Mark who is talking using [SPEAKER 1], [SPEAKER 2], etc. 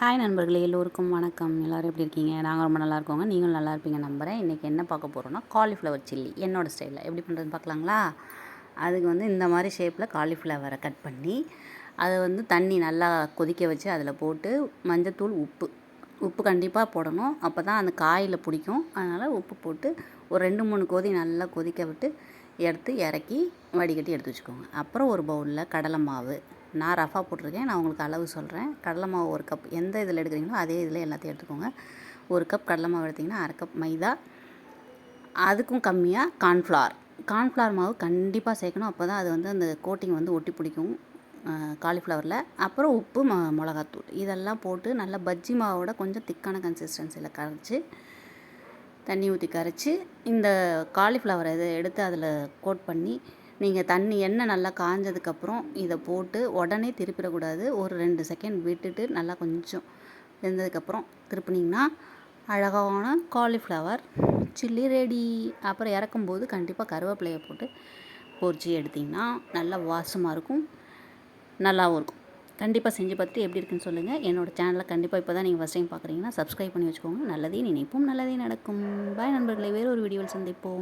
[SPEAKER 1] Hi நண்பர்களே எல்லோருக்கும் வணக்கம். எல்லோரும் எப்படி இருக்கீங்க? நாங்கள் ரொம்ப நல்லா இருக்கோங்க. நீங்களும் நல்லா இருப்பீங்க நம்புகிறேன் இன்றைக்கி என்ன பார்க்க போகிறோன்னா காலிஃப்ளவர் சில்லி என்னோடய ஸ்டைலில் எப்படி பண்ணுறதுன்னு பார்க்கலாங்களா? அதுக்கு வந்து இந்த மாதிரி ஷேப்பில் காலிஃப்ளவரை கட் பண்ணி அதை வந்து தண்ணி நல்லா கொதிக்க வச்சு அதில் போட்டு மஞ்சத்தூள் உப்பு. உப்பு கண்டிப்பாக போடணும். அப்போ தான் அந்த காயில் பிடிக்கும். அதனால் உப்பு போட்டு ஒரு ரெண்டு மூணு கொதி நல்லா கொதிக்க விட்டு எடுத்து இறக்கி வடிகட்டி எடுத்து வச்சுக்கோங்க. அப்புறம் ஒரு பவுலில் கடலை மாவு. நான் ரஃபாக போட்டிருக்கேன். நான் உங்களுக்கு அளவு சொல்கிறேன் கடலை மாவு ஒரு கப் எந்த இதில் எடுக்கிறீங்களோ அதே இதில் எல்லாத்தையும் எடுத்துக்கோங்க. ஒரு கப் கடலை மாவு எடுத்திங்கன்னா அரை கப் மைதா. அதுக்கும் கம்மியாக கார்ன்ஃப்ளவர். கார்ன்ஃப்ளவர் மாவு கண்டிப்பாக சேர்க்கணும். அப்போ தான் அது வந்து அந்த கோட்டிங் வந்து ஒட்டி பிடிக்கும் காலிஃப்ளவரில். அப்புறம் உப்பு ம மிளகாத்தூள். இதெல்லாம் போட்டு நல்லா பஜ்ஜி மாவோட கொஞ்சம் திக்கான கன்சிஸ்டன்சியில் கரைச்சி தண்ணி ஊற்றி கரைச்சி இந்த காலிஃப்ளவரை இதை எடுத்து அதில் கோட் பண்ணி நீங்கள் தண்ணி எண்ணெய் நல்லா காஞ்சதுக்கப்புறம் இதை போட்டு உடனே திருப்பிடக்கூடாது. ஒரு ரெண்டு செகண்ட் விட்டுட்டு நல்லா கொஞ்சம் வெந்ததுக்கப்புறம் திருப்பினீங்கன்னா அழகான காலிஃப்ளவர் சில்லி ரெடி அப்புறம் இறக்கும்போது கண்டிப்பாக கருவேப்பிலையை போட்டு பொரிச்சு எடுத்திங்கன்னா நல்லா வாசமாக இருக்கும் நல்லாவும் இருக்கும். கண்டிப்பாக செஞ்சு பார்த்துட்டு எப்படி இருக்குன்னு சொல்லுங்கள் என்னோடய சேனலில் கண்டிப்பாக இப்போ தான் நீங்கள் ஃபஸ்ட் டைம் பார்க்குறீங்கன்னா சப்ஸ்கிரைப் பண்ணி வச்சுக்கோங்க. நல்லதே நினைப்போம் நல்லதே நடக்கும். பாய் நண்பர்களை வேறு ஒரு வீடியோவில் சந்திப்போம்.